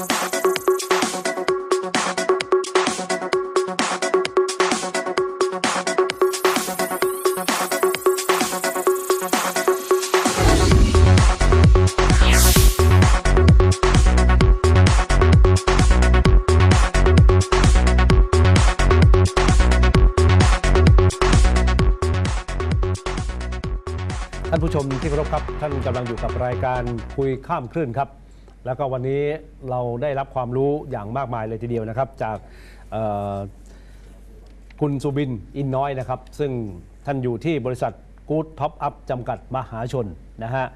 ท่านผู้ชมที่เคารพครับ ท่านกำลังอยู่กับรายการคุยข้ามคลื่นครับ แล้วก็วันนี้เราได้รับความรู้อย่างมากมายเลยทีเดียวนะครับ จากเอ่อคุณสุบินอินน้อยนะครับ ซึ่งท่านอยู่ที่บริษัทกู๊ดท็อปอัพจำกัดมหาชนนะฮะ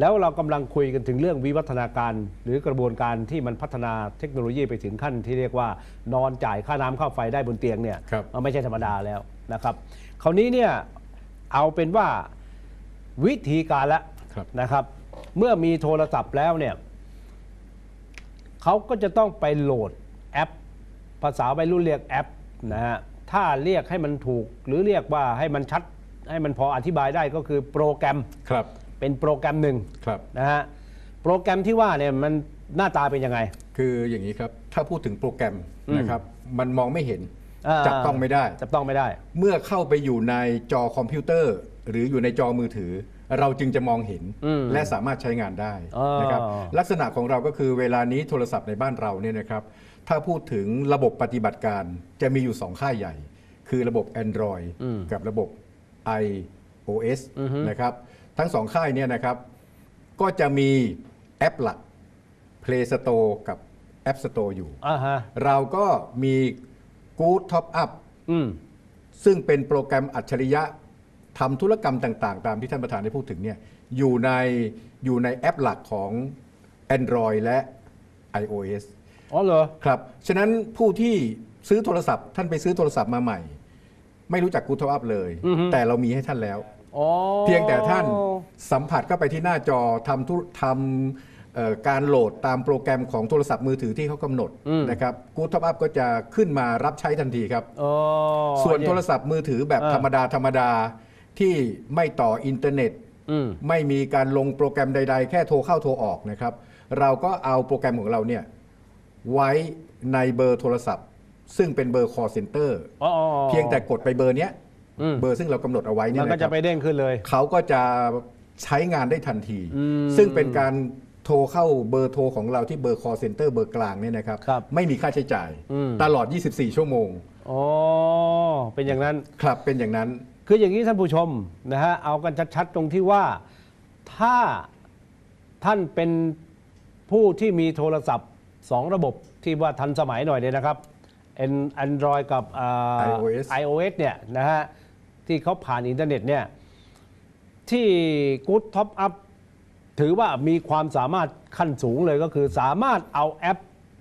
แล้วเรากำลังคุยกันถึงเรื่องวิวัฒนาการ หรือกระบวนการที่มันพัฒนาเทคโนโลยีไปถึงขั้นที่เรียกว่านอนจ่ายค่าน้ำค่าไฟได้บนเตียงเนี่ยครับมันไม่ใช่ธรรมดาแล้วนะครับคราวนี้เนี่ยเอาเป็นว่าวิธีการละครับนะครับ เมื่อมีโทรศัพท์แล้วเนี่ย เขาก็จะต้องไปโหลดแอป ภาษาวัยรุ่นเรียกแอปนะฮะถ้าเรียกให้มันถูกหรือเรียกว่าให้มันชัด ให้มันพออธิบายได้ก็คือโปรแกรมครับเป็นโปรแกรมหนึ่งครับนะฮะโปรแกรมที่ว่าเนี่ยมันหน้าตาเป็นยังไง คืออย่างนี้ครับ ถ้าพูดถึงโปรแกรมอืมนะครับ มันมองไม่เห็นาจับต้องไม่ได้ จับต้องไม่ได้ เมื่อเข้าไปอยู่ในจอคอมพิวเตอร์ หรืออยู่ในจอมือถือ เราจึงจะมองเห็นอืมและสามารถใช้งานได้อ๋อนะครับลักษณะของเราก็คือเวลานี้โทรศัพท์ในบ้านเราเนี่ยนะครับถ้าพูดถึงระบบปฏิบัติการจะมีอยู่ 2 ค่ายใหญ่ คือระบบ Android อืมกับระบบ iOS อือฮึนะครับทั้งสองค่ายเนี่ยนะครับก็จะมีแอปหลัก Play Store กับ App Store อยู่อ่าฮะเราก็มี Good Top Up อืมซึ่งเป็นโปรแกรมอัจฉริยะ ทำธุรกรรมต่าง ๆ ตามที่ท่านประธานได้พูดถึงเนี่ยอยู่ในอยู่ในแอปหลักของ Android และ iOS อ๋อเหรอ ครับ ฉะนั้นผู้ที่ซื้อโทรศัพท์ ท่านไปซื้อโทรศัพท์มาใหม่ ไม่รู้จัก Good Top Up เลย อือฮึ แต่เรามีให้ท่านแล้ว อ๋อ เพียงแต่ท่านสัมผัสเข้าไปที่หน้าจอทำธุทำเอ่อการโหลดตามโปรแกรมของโทรศัพท์มือถือที่เขากำหนดอืม นะครับ Good Top Up ก็จะขึ้นมารับใช้ทันทีครับ อ๋อ ส่วนโทรศัพท์มือถือแบบเออธรรมดาธรรมดา ที่ไม่ต่ออินเทอร์เน็ตอืมไม่มีการลงโปรแกรมใด ๆ แค่โทรเข้าโทรออกนะครับ เราก็เอาโปรแกรมของเราเนี่ยไว้ในเบอร์โทรศัพท์ ซึ่งเป็นเบอร์ call center อ๋ออ๋ออ๋อเพียงแต่กดไปเบอร์เนี้ยอืมเบอร์ซึ่งเรากำหนดเอาไว้เนี่มัยนก็นะคจะรับไปเด้งขึ้นเลย เขาก็จะใช้งานได้ทันทีอืมซึ่งเป็นการโทรเข้าเบอร์โทรของเราที่เบอร์ call center เบอร์กลางเนี่ยนะครับครับไม่มีค่าใช้จ่ายอืมตลอด 24 ชั่วโมงอ๋อเป็นอย่างนั้นครับเป็นอย่างนั้น คืออย่างนี้ท่านผู้ชมนะฮะเอากันชัดๆตรงที่ว่าถ้าท่านเป็นผู้ที่มีโทรศัพท์สองระบบที่ว่าทันสมัยหน่อยเนี่ยนะครับ An- Android กับอ่า iOS iOS เนี่ยนะฮะที่เขาผ่านอินเทอร์เน็ตเนี่ยที่ Good Top Up ถือว่ามีความสามารถขั้นสูงเลยก็คือสามารถเอาแอป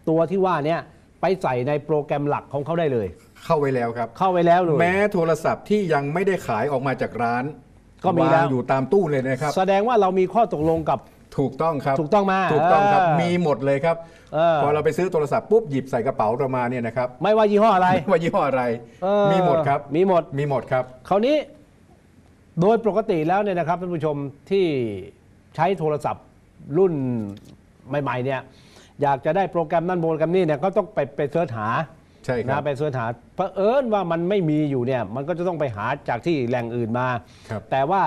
ตัวที่ว่าเนี้ ไปใส่ในโปรแกรมหลักของเขาได้เลย เข้าไว้แล้วครับ เข้าไปแล้วเลยแม้โทรศัพท์ที่ยังไม่ได้ขายออกมาจากร้านก็มีแล้วางอยู่ตามตู้เลยนะครับ แสดงว่าเรามีข้อตกลงกับถูกต้องครับ ถูกต้องมาถูกต้องครับเออมีหมดเลยครับเออพอเราไปซื้อโทรศัพท์ปุ๊บหยิบใส่กระเป๋าเรามาเนี่ยนะครับ ไม่ว่ายี่ห้ออะไร ไม่ว่ายี่ห้ออะไรเออมีหมดครับ มีหมด มีหมดครับ คราวนี้โดยปกติแล้วเนี่ยนะครับท่านผู้ชมที่ใช้โทรศัพท์รุ่นใหม่ ๆ เนี่ย อยากจะได้โปรแกรมนั่นโปรแกรมนี่เนี่ยก็ต้องไปไปเสิร์ชหาใช่ครับนะไปเสิร์ชหาเผอิญว่ามันไม่มีอยู่เนี่ยมันก็จะต้องไปหาจากที่แหล่งอื่นมา ครับ แต่ว่า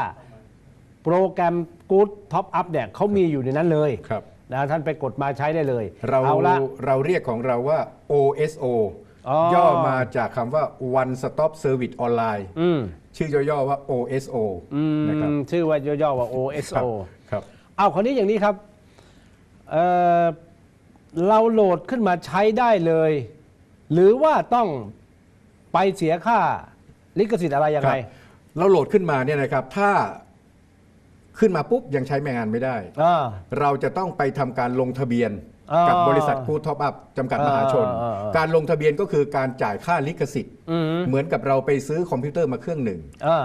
โปรแกรม Good Top Up เนี่ยเขามีอยู่ในนั้นเลยครับ นะท่านไปกดมาใช้ได้เลยเราเอาละ เราเรียกของเราว่า OSO อ๋อย่อมาจากคำว่า One Stop Service Online อืม ชื่อย่อๆว่า OSO อืมนะครับชื่อว่าย่อๆว่าครับ OSO ครับ เอาคราวนี้อย่างนี้ครับเอ่อ เราโหลดขึ้นมาใช้ได้เลย หรือว่าต้องไปเสียค่าลิขสิทธิ์อะไรยังคไงรับเราโหลดขึ้นมาเนี่ยนะครับ ถ้าขึ้นมาปุ๊บยังใช้แมงงานไม่ได้อ่าเราจะต้องไปทำการลงทะเบียนอ่ากักับบริษัทกูท็อปอัพจำกัดมหาชนอ่าอ่าอ่าการลงทะเบียนก็คือการจ่ายค่าลิขสิทธิ์อืมเหมือนกับเราไปซื้อคอมพิวเตอร์มาเครื่องหนึ่งอ่า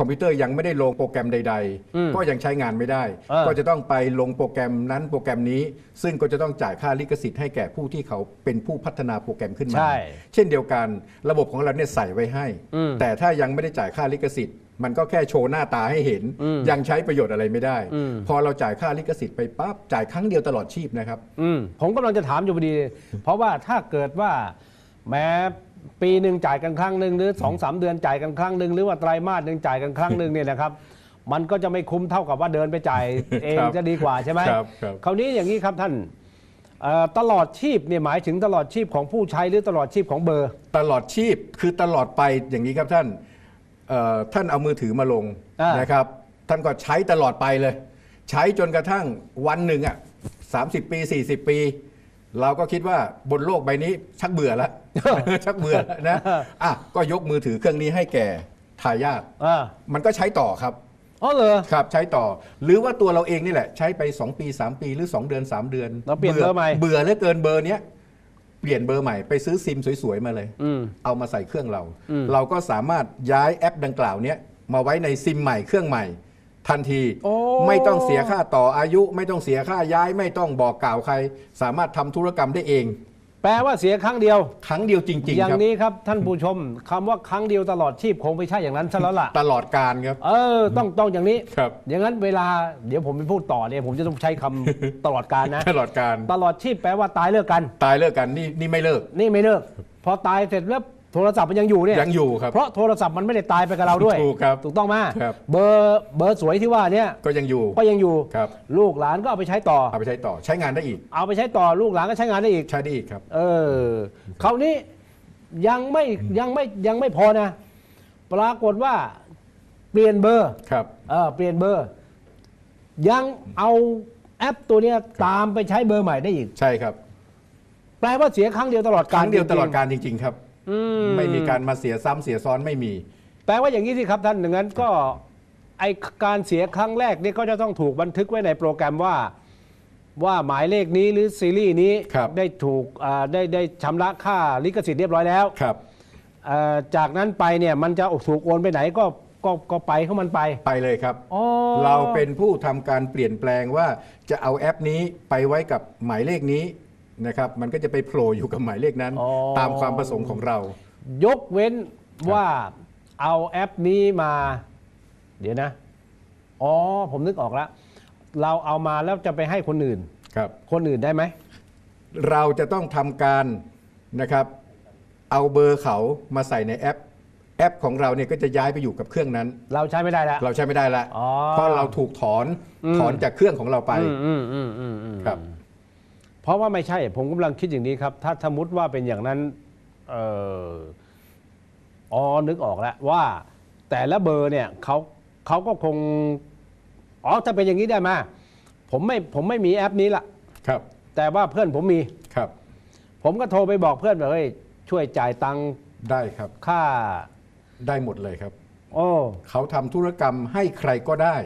คอมพิวเตอร์ยังไม่ได้ลงโปรแกรมใดอืมๆก็ยังใช้งานไม่ได้อ่าก็จะต้องไปลงโปรแกรมนั้นโปรแกรมนี้ ซึ่งก็จะต้องจ่ายค่าลิขสิทธิ์ให้แก่ผู้ที่เขาเป็นผู้พัฒนาโปรแกรมขึ้นมา ใช่เช่นเดียวกันระบบของเราเนี่ยใส่ไว้ให้ อืมแต่ถ้ายังไม่ได้จ่ายค่าลิขสิทธิ์ มันก็แค่โชว์หน้าตาให้เห็น อืมยังใช้ประโยชน์อะไรไม่ได้ อืม พอเราจ่ายค่าลิขสิทธิ์ไปปั๊บจ่ายครั้งเดียวตลอดชีพนะครับ อืมผมกำลังจะถามอยู่พอดี เพราะว่าถ้าเกิดว่าแม้ ปีหนึ่งจ่ายกันครั้งหนึ่งหรือสองสามเดือนจ่ายกันครั้งหนึ่งหรือว่าไตรมาสหนึ่งจ่ายกันครั้งหนึ่งเนี่ยนะครับ มันก็จะไม่คุ้มเท่ากับว่าเดินไปจ่ายเองครับจะดีกว่าใช่ไหมครับครับคราวนี้อย่างนี้ครับท่านเอ่อตลอดชีพเนี่ยหมายถึงตลอดชีพของผู้ใช้หรือตลอดชีพของเบอร์ ตลอดชีพคือตลอดไปอย่างนี้ครับท่านเอ่อท่านเอามือถือมาลงอ่าน นะครับ ท่านก็ใช้ตลอดไปเลย ใช้จนกระทั่งวันหนึ่งอะสาปี 40 ปี เราก็คิดว่าบนโลกใบนี้ชักเบื่อแล้ว ชักเบื่อแล้วนะอะก็ยกมือถือเครื่องนี้ให้แก่ทายาทอ่ามันก็ใช้ต่อครับอ๋อเหรอครับใช้ต่อ หรือว่าตัวเราเองนี่แหละ ใช้ไป 2 ปี 3 ปีหรือ 2 เดือน 3 เดือนเราเปลี่ยนเบอร์ใหม่เบื่อเหลือเกินเบอร์เนี้ยเปลี่ยนเบอร์ใหม่ไปซื้อซิมสวยๆมาเลยอืมเอามาใส่เครื่องเราอืมเราก็สามารถย้ายแอปดังกล่าวเนี้ยมาไว้ในซิมใหม่เครื่องใหม่ ทันทีโอ้ไม่ต้องเสียค่าต่ออายุ ไม่ต้องเสียค่าย้าย ไม่ต้องบอกกล่าวใคร สามารถทำธุรกรรมได้เอง แปลว่าเสียครั้งเดียว ครั้งเดียวจริงอๆย่างครับนี้ครับท่านผู้ชมคำว่าครั้งเดียวตลอดชีพคงไม่ใช่อย่างนั้นซะแล้วล่ะตลอดการครับ เออต้องต้องอย่างนี้ครับอย่างนั้นเวลาเดี๋ยวผมไปพูดต่อเนี่ยผมจะต้องใช้คำตลอดการนะ ตลอดการตลอดชีพแปลว่าตายเลิกกัน ตายเลิกกันนี่นี่ไม่เลิก นี่ไม่เลิก พอตายเสร็จแล้ว โทรศัพท์มันยังอยู่เนี่ยยังอยู่ครับ เพราะโทรศัพท์มันไม่ได้ตายไปกับเราด้วย ถูกครับ ถูกต้องไหมครับเบอร์เบอร์สวยที่ว่าเนี่ยก็ยังอยู่ก็ยังอยู่ครับลูกหลานก็เอาไปใช้ต่อเอาไปใช้ต่อใช้งานได้อีก เอาไปใช้ต่อลูกหลานก็ใช้งานได้อีกใช้ได้อีกครับ เออคราวนี้ยังไม่ยังไม่ยังไม่พอนะ ปรากฏว่าเปลี่ยนเบอร์ครับเออเปลี่ยนเบอร์ ยังเอาแอปตัวเนี้ยตามไปใช้เบอร์ใหม่ได้อีกใช่ครับ แปลว่าเสียครั้งเดียวตลอดคการรั้งเดียวจริงๆตลอดการจริง ๆ ครับอื ไม่มีการมาเสียซ้ำเสียซ้อนไม่มี แปลว่าอย่างนี้สิครับท่านดังนั้นก็ไอการเสียครั้งแรกนี่ก็จะต้องถูกบันทึกไว้ในโปรแกรมว่า ว่าหมายเลขนี้หรือซีรีส์นี้ครับ ได้ถูกอ่าได้ได้ชำระค่าลิขสิทธิ์เรียบร้อยแล้วครับ เอ่อจากนั้นไปเนี่ยมันจะถูกโอนไปไหนก็ก็ก็ไปของมันไปไปเลยครับ อ๋อ เราเป็นผู้ทำการเปลี่ยนแปลงว่าจะเอาแอปนี้ไปไว้กับหมายเลขนี้ นะครับมันก็จะไปโผล่อยู่กับหมายเลขนั้น อ๋อ ตามความประสงค์ของเรา ยกเว้นว่าเอาแอปนี้มา เดี๋ยวนะ อ๋อ ผมนึกออกแล้ว เราเอามาแล้วจะไปให้คนอื่น ครับ คนอื่นได้ไหม เราจะต้องทำการนะครับ เอาเบอร์เขามาใส่ในแอป แอปของเราเนี่ยก็จะย้ายไปอยู่กับเครื่องนั้น เราใช้ไม่ได้แล้ว เราใช้ไม่ได้ละอ๋อ เพราะเราถูกถอนอืมถอนจากเครื่องของเราไปอืมอืมอืมอืมอืมครับ เพราะว่าไม่ใช่ ผมกำลังคิดอย่างนี้ครับ ถ้าสมมติว่าเป็นอย่างนั้นเอออ๋อนึกออกแล้วว่าแต่ละเบอร์เนี่ยเขาเขาก็คงอ๋อถ้าเป็นอย่างนี้ได้ไหมผมไม่ผมไม่มีแอปนี้ละครับ แต่ว่าเพื่อนผมมีครับ ผมก็โทรไปบอกเพื่อนว่าเฮ้ยช่วยจ่ายตังค์ได้ครับ ค่าได้หมดเลยครับ โอ้เขาทำธุรกรรมให้ใครก็ได้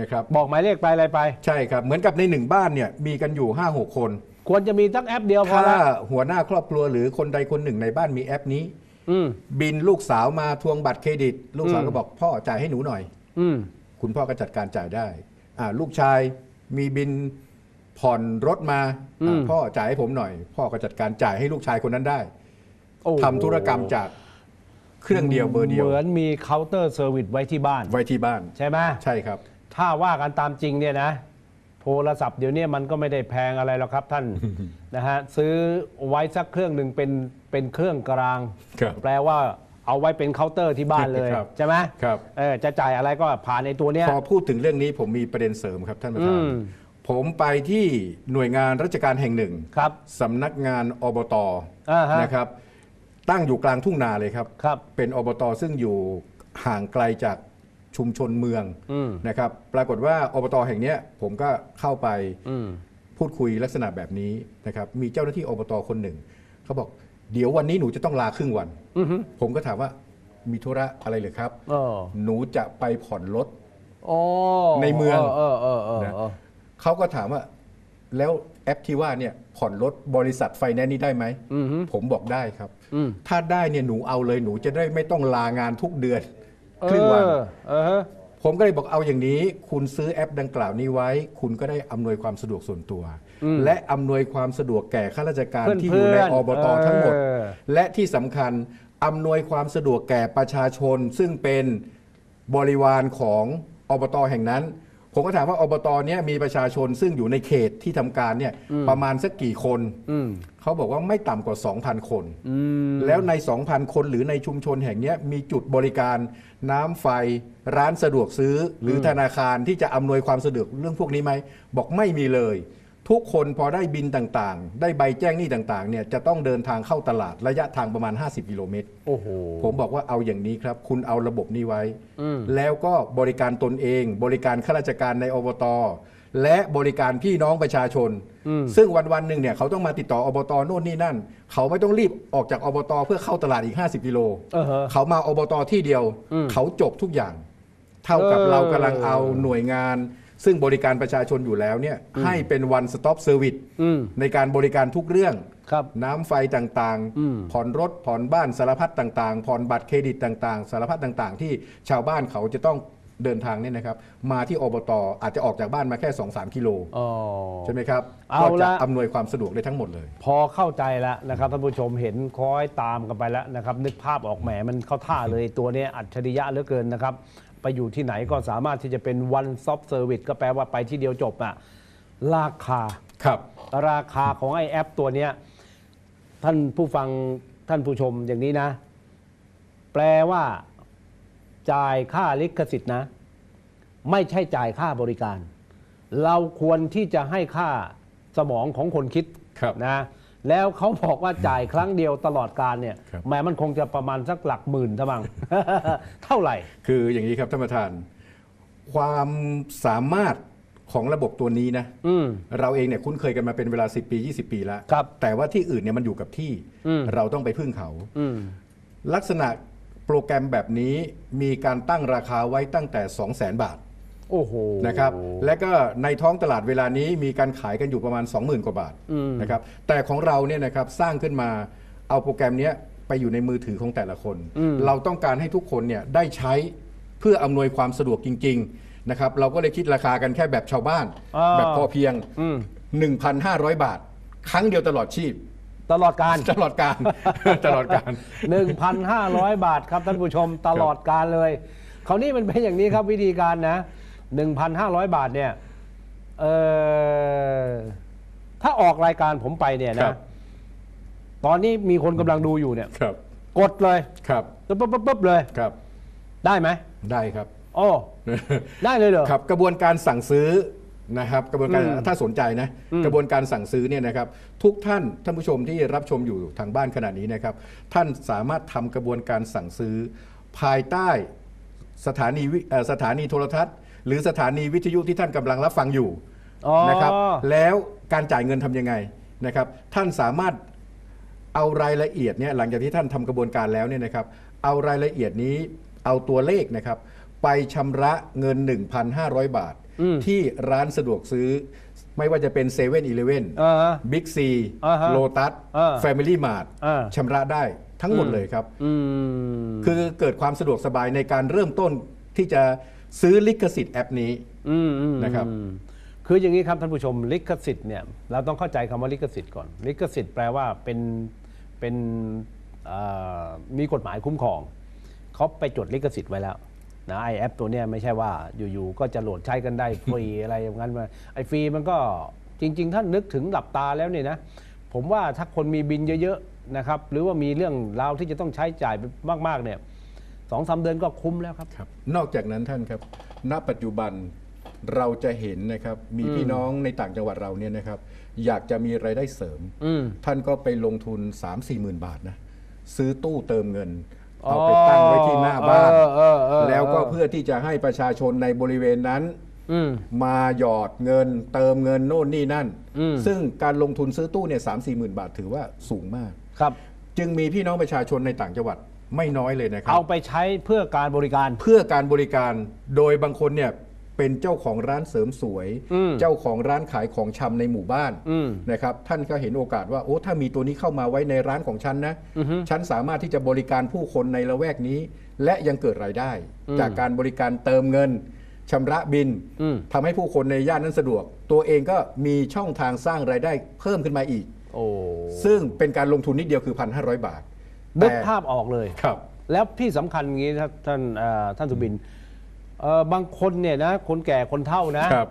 นะครับบอกหมายเลขไปอะไรไป ใช่ครับ เหมือนกับในหนึ่งบ้านเนี่ยมีกันอยู่ 5 6 คน ควรจะมีทั้งแอปเดียวพอถ้าละหัวหน้าครอบครัวหรือคนใดคนหนึ่งในบ้านมีแอปนี้ อืม บินลูกสาวมาทวงบัตรเครดิต ลูกสาวอืม ก็บอกพ่อจ่ายให้หนูหน่อย อืม คุณพ่อก็จัดการจ่ายได้อ่าลูกชายมีบินผ่อนรถมาอ่าพ่อจ่ายให้ผมหน่อย พ่อก็จัดการจ่ายให้ลูกชายคนนั้นได้โอ้ทำธุรกรรมจากเครื่องเดียวเบอร์เดียวเหมือนมีเคาน์เตอร์เซอร์วิสไว้ที่บ้าน ไว้ที่บ้านใช่ไหมใช่ครับ ถ้าว่ากันตามจริงเนี่ยนะ โทรศัพท์เดี๋ยวนี้มันก็ไม่ได้แพงอะไรหรอกครับท่าน นะฮะซื้อไว้สักเครื่องหนึ่งเป็นเป็นเครื่องกลาง ครับ แปลว่าเอาไว้เป็นเคาน์เตอร์ที่บ้านเลยครับใช่ไหมครับ เออจะจ่ายอะไรก็ผ่านในตัวเนี้ย พอพูดถึงเรื่องนี้ผมมีประเด็นเสริมครับท่านประธาน อืม ผมไปที่หน่วยงานราชการแห่งหนึ่งครับ สำนักงานอบตอ่าฮะ นะครับ ตั้งอยู่กลางทุ่งนาเลยครับ ครับ เป็นอบตซึ่งอยู่ห่างไกลจาก ชุมชนเมืองอืมนะครับ ปรากฏว่าอบตแห่งเนี้ยผมก็เข้าไปอืมพูดคุยลักษณะแบบนี้นะครับ มีเจ้าหน้าที่อบตคนหนึ่งเขาบอกเดี๋ยววันนี้หนูจะต้องลาครึ่งวันอือฮึผมก็ถามว่ามีธุระอะไรเหรือครับเออหนูจะไปผ่อนรถอ๋อในเมืองเออเออเออนะเออเขาก็ถามว่าแล้วแอปที่ว่าเนี่ยผ่อนรถบริษัทไฟแนนซ์นี้ได้ไหมอือฮึผมบอกได้ครับอืมถ้าได้เนี่ยหนูเอาเลยหนูจะได้ไม่ต้องลางานทุกเดือน ครึ่งวัน เออเออฮะผมก็เลยบอกเอาอย่างนี้ คุณซื้อแอปดังกล่าวนี้ไว้ คุณก็ได้อำนวยความสะดวกส่วนตัว และอำนวยความสะดวกแก่ข้าราชการเพื่อนที่อยู่ในเพื่อนอบตทั้งหมด เออ และที่สำคัญอำนวยความสะดวกแก่ประชาชน ซึ่งเป็นบริวารของอบตแห่งนั้น ผมก็ถามว่าอบตเนี้ยมีประชาชนซึ่งอยู่ในเขตที่ทำการเนี่ยประมาณสักกี่คน อืม เขาบอกว่าไม่ต่ำกว่า 2,000 คน อืม แล้วใน 2,000 คนหรือในชุมชนแห่งเนี้ยมีจุดบริการน้ำไฟร้านสะดวกซื้อ หรือธนาคารที่จะอำนวยความสะดวกเรื่องพวกนี้ไหม บอกไม่มีเลย ทุกคนพอได้บินต่างๆ ได้ใบแจ้งหนี้ต่างๆเนี่ยจะต้องเดินทางเข้าตลาดระยะทางประมาณ 50กิโลเมตรโอ้โหผมบอกว่าเอาอย่างนี้ครับ คุณเอาระบบนี้ไว้อืมแล้วก็บริการตนเอง บริการข้าราชการในอบต และบริการพี่น้องประชาชนอืมซึ่งวันวันๆหนึ่งเนี่ยเขาต้องมาติดต่ออบตโน่นนี่นั่น เขาไม่ต้องรีบออกจากอบต เพื่อเข้าตลาดอีก 50กิโลเออฮะเขามาอบตที่เดียวอืมเขาจบทุกอย่าง เท่ากับเออเรากำลังเอาหน่วยงาน ซึ่งบริการประชาชนอยู่แล้วเนี่ยให้เป็น one stop service อืมในการบริการทุกเรื่องครับน้ำไฟต่างอืมๆผ่อนรถผ่อนบ้านสารพัดต่างๆ ผ่อนบัตรเครดิตต่างๆ สารพัดต่างๆ ที่ชาวบ้านเขาจะต้องเดินทางเนี่ยนะครับ มาที่อบตอาจจะออกจากบ้านมาแค่ 2-3 กิโลอ๋อใช่ไหมครับเอาก็จะละอำนวยความสะดวกได้ทั้งหมดเลย พอเข้าใจแล้วนะครับท่านผู้ชมเห็นคล้อยตามกันไปแล้วนะครับ นึกภาพออกแหมมันเข้าท่าเลยตัวเนี้ยอัจฉริยะเหลือเกินนะครับ ไปอยู่ที่ไหนก็สามารถที่จะเป็น one stop service ก็แปลว่าไปที่เดียวจบอะราคาครับ ราคาของไอแอปตัวเนี้ยท่านผู้ฟังท่านผู้ชมอย่างนี้นะ แปลว่า จ่ายค่าลิขสิทธิ์นะ ไม่ใช่จ่ายค่าบริการ เราควรที่จะให้ค่าสมองของคนคิดครับนะ แล้วเขาบอกว่าจ่ายครั้งเดียวตลอดการเนี่ยครับ แหม้มันคงจะประมาณสักหลักหมื่นซะมั้งเท่าไหร่ คืออย่างนี้ครับท่านประธาน ความสามารถของระบบตัวนี้นะ อืม เราเองเนี่ยคุ้นเคยกันมาเป็นเวลา 10 ปี 20 ปีแล้ว ครับแต่ว่าที่อื่นเนี่ยมันอยู่กับที่อืม เราต้องไปพึ่งเขา อืม ลักษณะโปรแกรมแบบนี้มีการตั้งราคาไว้ตั้งแต่ 2 0 0 0 0 0 บาท โอ้โหนะครับและก็ในท้องตลาดเวลานี้มีการขายกันอยู่ประมาณ 20,000 กว่าบาทอืมนะครับแต่ของเราเนี่ยนะครับสร้างขึ้นมาเอาโปรแกรมเนี้ยไปอยู่ในมือถือของแต่ละคนอืมเราต้องการให้ทุกคนเนี่ยได้ใช้เพื่ออำนวยความสะดวกจริง ๆ นะครับ เราก็เลยคิดราคากันแค่แบบชาวบ้านอ่าแบบพอเพียงอืม1,500 บาท ครั้งเดียวตลอดชีพตลอดการตลอดการตลอดการ 1,500 บาทครับท่านผู้ชมตลอดการเลยคราวนี้มันเป็นอย่างนี้ครับวิธีการนะ 1,500 บาทเนี่ยเออถ้าออกรายการผมไปเนี่ยครันะบ ตอนนี้มีคนกำลังดูอยู่เนี่ย ครับ กดเลยครับปุ๊บปุ๊บปุ๊บปุ๊บเลยครับ ได้ไหมได้ครับ โอ้ได้เลยเหรอ ครับกระบวนการสั่งซื้อนะครับกระบวนการอืมถ้าสนใจนะอืมกระบวนการสั่งซื้อเนี่ยนะครับทุกท่านท่านผู้ชมที่รับชมอยู่ทางบ้านขณะนี้นะครับท่านสามารถทำกระบวนการสั่งซื้อ ภายใต้สถานีวิเอ่อสถานีโทรทัศน์ หรือสถานีวิทยุที่ท่านกำลังรับฟังอยู่อ๋อนะครับ แล้วการจ่ายเงินทำยังไงนะครับ ท่านสามารถเอารายละเอียดเนี่ยหลังจากที่ท่านทำกระบวนการแล้วเนี่ยนะครับ เอารายละเอียดนี้เอาตัวเลขนะครับ ไปชำระเงิน 1,500 บาทอืมที่ร้านสะดวกซื้อ ไม่ว่าจะเป็น7 e เ e ่ e อ e อ่าฮะบิ๊กซีอ่าฮะโลตัสอ่าแฟมิลี่มาร์ทอ่าชำระได้ทั้งหมดเลยครับอืมคือเกิดความสะดวกสบายในการเริ่มต้นที่จะ ซื้อลิขสิทธิ์แอปนี้ อืมอืมนะครับอืมคืออย่างนี้ครับท่านผู้ชมลิขสิทธิ์เนี่ยเราต้องเข้าใจคำว่าลิขสิทธิ์ก่อน ลิขสิทธิ์แปลว่าเป็นเป็นเอ่อมีกฎหมายคุ้มครองเขาไปจดลิขสิทธิ์ไว้แล้วนะไอแอปตัวเนี้ยไม่ใช่ว่าอยู่ๆก็จะโหลดใช้กันได้ฟรี อะไรอย่างนั้นมาไอฟรีมันก็จริงๆท่านนึกถึงหลับตาแล้วเนี่ยนะผมว่าถ้าคนมีบินเยอะๆนะครับหรือว่ามีเรื่องราวที่จะต้องใช้จ่ายมากๆเนี่ย สองสามเดือนก็คุ้มแล้วครับครับ นอกจากนั้นท่านครับ ณ ปัจจุบันเราจะเห็นนะครับ มีพี่น้องในต่างจังหวัดเราเนี่ยนะครับ อยากจะมีรายได้เสริม อืม ท่านก็ไปลงทุน 3 4หมื่นบาทนะ ซื้อตู้เติมเงิน เอาไปตั้งไว้ที่หน้าบ้าน เออเออเออ แล้วก็เพื่อที่จะให้ประชาชนในบริเวณนั้น อืม มาหยอดเงิน เติมเงินโน่นนี่นั่น อืม ซึ่งการลงทุนซื้อตู้เนี่ยสามสี่หมื่นบาทถือว่าสูงมาก ครับ จึงมีพี่น้องประชาชนในต่างจังหวัด ไม่น้อยเลยนะครับ เอาไปใช้เพื่อการบริการ เพื่อการบริการโดยบางคนเนี่ยเป็นเจ้าของร้านเสริมสวย อืมเจ้าของร้านขายของชำในหมู่บ้านอืมนะครับท่านก็เห็นโอกาสว่าโอ้ถ้ามีตัวนี้เข้ามาไว้ในร้านของฉันนะอือฮึฉันสามารถที่จะบริการผู้คนในละแวกนี้ และยังเกิดรายได้ อืมจากการบริการเติมเงินชำระบินอืม ทำให้ผู้คนในย่านนั้นสะดวก ตัวเองก็มีช่องทางสร้างรายได้เพิ่มขึ้นมาอีก โอ้ ซึ่งเป็นการลงทุนนิดเดียวคือ 1,500 บาท นึกแต่ภาพออกเลยครับ แล้วที่สำคัญอย่างนี้ครับท่านเอ่อท่านสุบินเอ่อบางคนเนี่ยนะคนแก่คนเฒ่านะครับ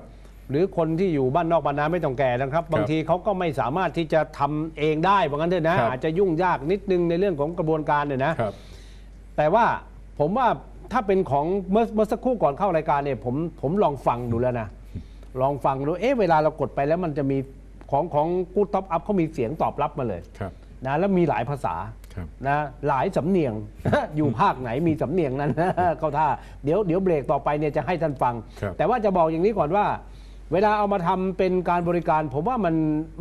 หรือคนที่อยู่บ้านนอกบ้านนาไม่ต้องแก่นะครับ บางทีเขาก็ไม่สามารถที่จะทำเองได้บางกันเถอะนะครับอาจจะยุ่งยากนิดนึงในเรื่องของกระบวนการเนี่ยนะครับแต่ว่าผมว่าถ้าเป็นของเมื่อเมื่อสักครู่ก่อนเข้ารายการเนี่ยผมผมลองฟังดูแล้วนะลองฟังดูเอ๊ะเวลาเรากดไปแล้วมันจะมีของของกูท็อปอัพเขามีเสียงตอบรับมาเลยครับนะแล้วมีหลายภาษาครับ นะหลายสำเนียงอยู่ภาคไหนมีสำเนียงนั้นเข้าท่าเดี๋ยวเดี๋ยวเบรกต่อไปเนี่ยจะให้ท่านฟังครับแต่ว่าจะบอกอย่างนี้ก่อนว่า เวลาเอามาทำเป็นการบริการ ผมว่ามัน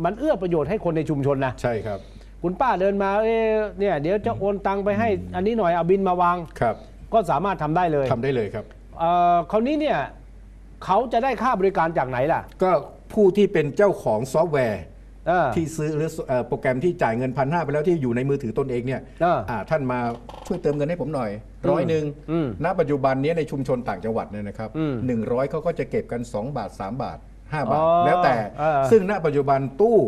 มันเอื้อประโยชน์ให้คนในชุมชนนะใช่ครับ คุณป้าเดินมาเอ๊ะเนี่ยเดี๋ยวจะโอนตังไปให้ อันนี้หน่อยเอาบินมาวางครับ ก็สามารถทำได้เลยทำได้เลยครับเอ่อคราวนี้เนี่ยเขาจะได้ค่าบริการจากไหนล่ะ ก็ผู้ที่เป็นเจ้าของซอฟต์แวร์เออ ที่ซื้อหรือเอ่อโปรแกรมที่จ่ายเงินพันห้าไปแล้วที่อยู่ในมือถือตนเองเนี่ยเอออ่าท่านมาช่วยเติมเงินให้ผมหน่อยร้อยหนึ่งอืมณปัจจุบันนี้ในชุมชนต่างจังหวัดเนี่ยนะครับอืมหนึ่งร้อยเขาก็จะเก็บกัน 2 บาท 3 บาท 5 บาทอ๋อแล้วแต่เออซึ่งณปัจจุบันตู้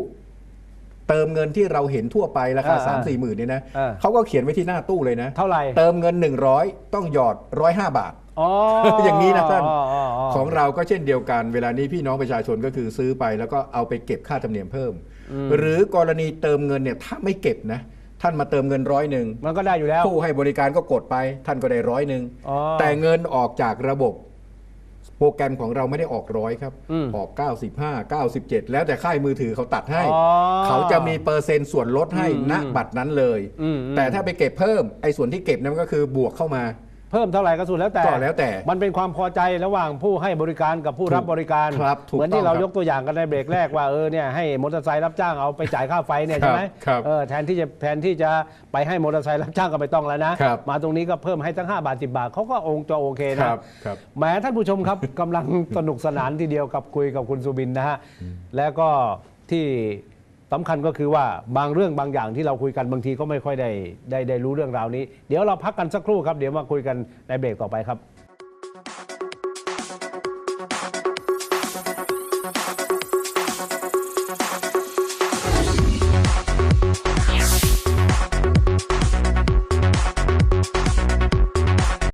เติมเงินที่เราเห็นทั่วไปราคาเออสามสี่หมื่นเนี่ยนะเออเขาก็เขียนไว้ที่หน้าตู้เลยนะ เท่าไหร่เติมเงิน 100 ต้องหยอด105บาท อ๋ออย่างนี้นะท่านอ๋ออ๋ออ๋อของเราก็เช่นเดียวกัน เวลานี้พี่น้องประชาชนก็คือซื้อไปแล้วก็เอาไปเก็บค่าธรรมเนียมเพิ่ม หรือกรณีเติมเงินเนี่ยถ้าไม่เก็บนะท่านมาเติมเงินร้อยหนึ่งมันก็ได้อยู่แล้ว ผู้ให้บริการก็กดไปท่านก็ได้ร้อยหนึ่งอ๋อแต่เงินออกจากระบบโปรแกรมของเราไม่ได้ออกร้อยครับอืมออก 95 97 แล้วแต่ค่ายมือถือเขาตัดให้อ๋อเขาจะมีเปอร์เซ็นต์ส่วนลดให้อืมณบัตรนั้นเลยอืมอืมแต่ถ้าไปเก็บเพิ่มไอ้ส่วนที่เก็บนั้นก็คือบวกเข้ามาเพิ่มเท่าไหร่ก็สุดแล้วแต่ก็แล้วแต่ มันเป็นความพอใจระหว่างผู้ให้บริการกับผู้รับบริการครับถูกเหมือนที่ต้องเราครับยกตัวอย่างกันในเบรกแรกว่าเออเนี่ยให้มอเตอร์ไซค์รับจ้างเอาไปจ่ายค่าไฟเนี่ยครับใช่ไหมครับเออแทนที่จะแทนที่จะไปให้มอเตอร์ไซค์รับจ้างก็ไม่ต้องแล้วนะครับมาตรงนี้ก็เพิ่มให้ตั้ง 5 บาท 10 บาทเขาก็องค์จะโอเคคนะรับครับแหมท่านผู้ชมครับกำลังสนุกสนานทีเดียวกับคุยกับคุณสุบินนะฮะแล้วก็ที่ สำคัญก็คือว่าบางเรื่องบางอย่างที่เราคุยกันบางทีก็ไม่ค่อยได้ได้ได้รู้เรื่องราวนี้ เดี๋ยวเราพักกันสักครู่ครับ เดี๋ยวมาคุยกันในเบรกต่อไปครับ